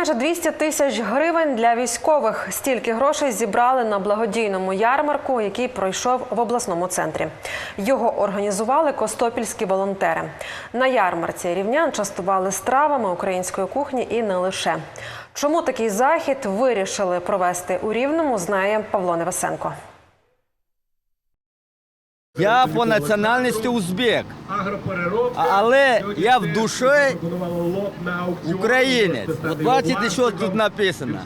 Майже 200 тисяч гривень для військових. Стільки грошей зібрали на благодійному ярмарку, який пройшов в обласному центрі. Його організували костопільські волонтери. На ярмарці рівнян частували стравами української кухні і не лише. Чому такий захід вирішили провести у Рівному, знає Павло Невесенко. Я по національності узбек, але я в душі українець. От бачите, що тут написано.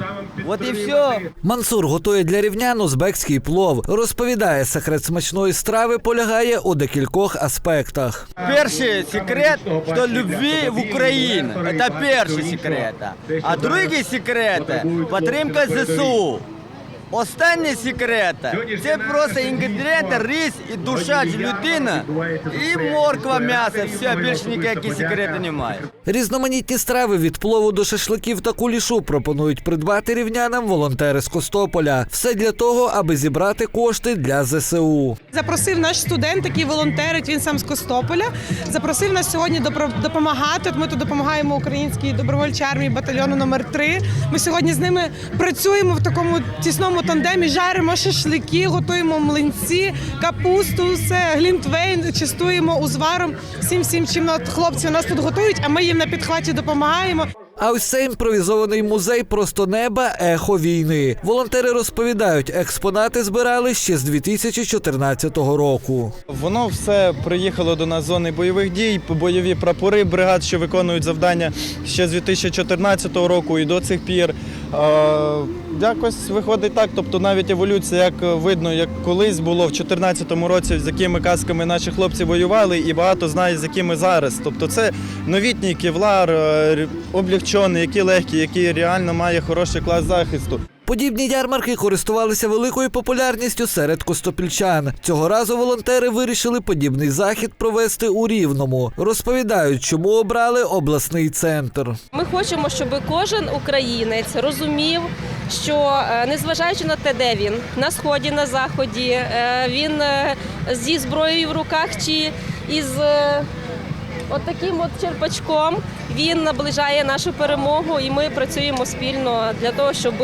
От і все. Мансур готує для рівнян узбекський плов. Розповідає, секрет смачної страви полягає у декількох аспектах. Перший секрет, що любві в Україну. Це перший секрет. А другий секрет – підтримка ЗСУ. Останній секрет – це просто інгредієнти, рис і душа людина, і морква, м'ясо. Все, більше ніяких секретів немає. Різноманітні страви від плову до шашликів та кулішу пропонують придбати рівнянам волонтери з Костополя. Все для того, аби зібрати кошти для ЗСУ. Запросив наш студент, який волонтерить, він сам з Костополя. Запросив нас сьогодні допомагати. От ми тут допомагаємо українській добровольчій армії батальйону номер 3 Ми сьогодні з ними працюємо в такому тісному тандемі, жаримо шашлики, готуємо млинці, капусту, все, глінтвейн, частуємо узваром. Всім всім, чим хлопці нас тут готують, а ми їм на підхваті допомагаємо. А ось цей імпровізований музей просто неба ехо війни. Волонтери розповідають, експонати збирали ще з 2014 року. Воно все приїхало до нас з зони бойових дій, бойові прапори бригад, що виконують завдання ще з 2014 року і до цих пір. Е, Якось виходить так, тобто навіть еволюція, як видно, як колись було в 2014 році, з якими касками наші хлопці воювали, і багато знають, з якими зараз. Тобто це новітній кевлар, е, облегчений, який легкий, який реально має хороший клас захисту. Подібні ярмарки користувалися великою популярністю серед костопільчан. Цього разу волонтери вирішили подібний захід провести у Рівному. Розповідають, чому обрали обласний центр. Ми хочемо, щоб кожен українець розумів, що е, незважаючи на те, де він на сході, на заході, е, він е, зі зброєю в руках чи із е, от таким от черпачком він наближає нашу перемогу, і ми працюємо спільно для того, щоб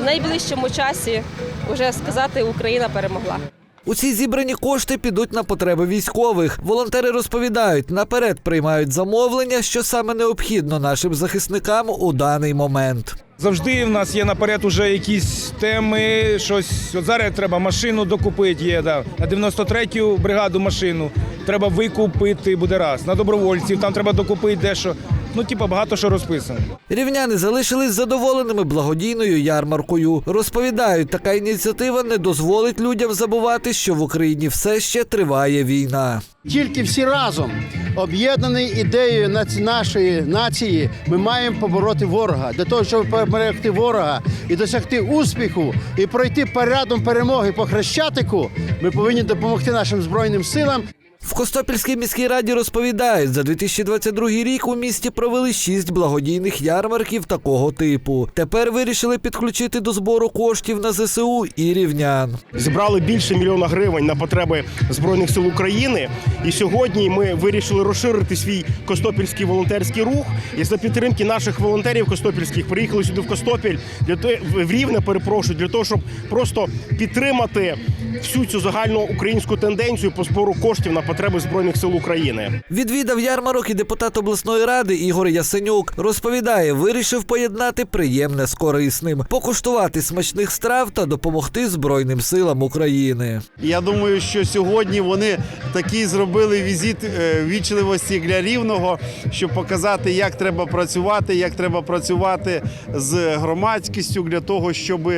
в найближчому часі вже сказати, Україна перемогла. Усі зібрані кошти підуть на потреби військових. Волонтери розповідають, наперед приймають замовлення, що саме необхідно нашим захисникам у даний момент. Завжди в нас є наперед уже якісь теми, щось. От зараз треба машину докупити, є да. на 93-ю бригаду машину. Треба викупити буде раз. На добровольців там треба докупити дещо. Ну, типа, багато що розписано. Рівняни залишились задоволеними благодійною ярмаркою. Розповідають, така ініціатива не дозволить людям забувати, що в Україні все ще триває війна. Тільки всі разом, об'єднані ідеєю наці- нашої нації, ми маємо побороти ворога. Для того, щоб перемогти ворога і досягти успіху, і пройти парадом перемоги по хрещатику, ми повинні допомогти нашим збройним силам. В Костопільській міській раді розповідають, за 2022 рік у місті провели шість благодійних ярмарків такого типу. Тепер вирішили підключити до збору коштів на ЗСУ і рівнян. зібрали більше мільйона гривень на потреби збройних сил України. І сьогодні ми вирішили розширити свій Костопільський волонтерський рух. І за підтримки наших волонтерів Костопільських приїхали сюди в Костопіль для того в Рівне, перепрошую, для того, щоб просто підтримати всю цю загальну українську тенденцію по збору коштів на потреби збройних сил України. Відвідав ярмарок і депутат обласної ради Ігор Ясенюк. Розповідає, вирішив поєднати приємне з корисним, покуштувати смачних страв та допомогти Збройним силам України. Я думаю, що сьогодні вони такий зробили візит е, вічливості для рівного, щоб показати, як треба працювати, як треба працювати з громадськістю для того, щоб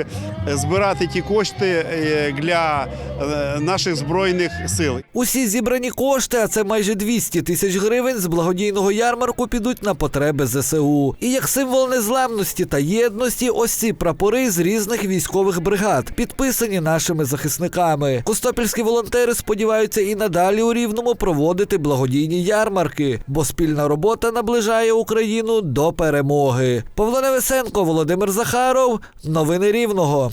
збирати ті кошти е, для е, наших збройних сил. Усі зібрані кошти, а це майже 200 тисяч гривень з благодійного ярмарку підуть на потреби ЗСУ. І як символ незламності та єдності, ось ці прапори з різних військових бригад, підписані нашими захисниками. Костопільські волонтери сподіваються і надалі у рівному проводити благодійні ярмарки, бо спільна робота наближає Україну до перемоги. Павло Невесенко, Володимир Захаров, новини Рівного.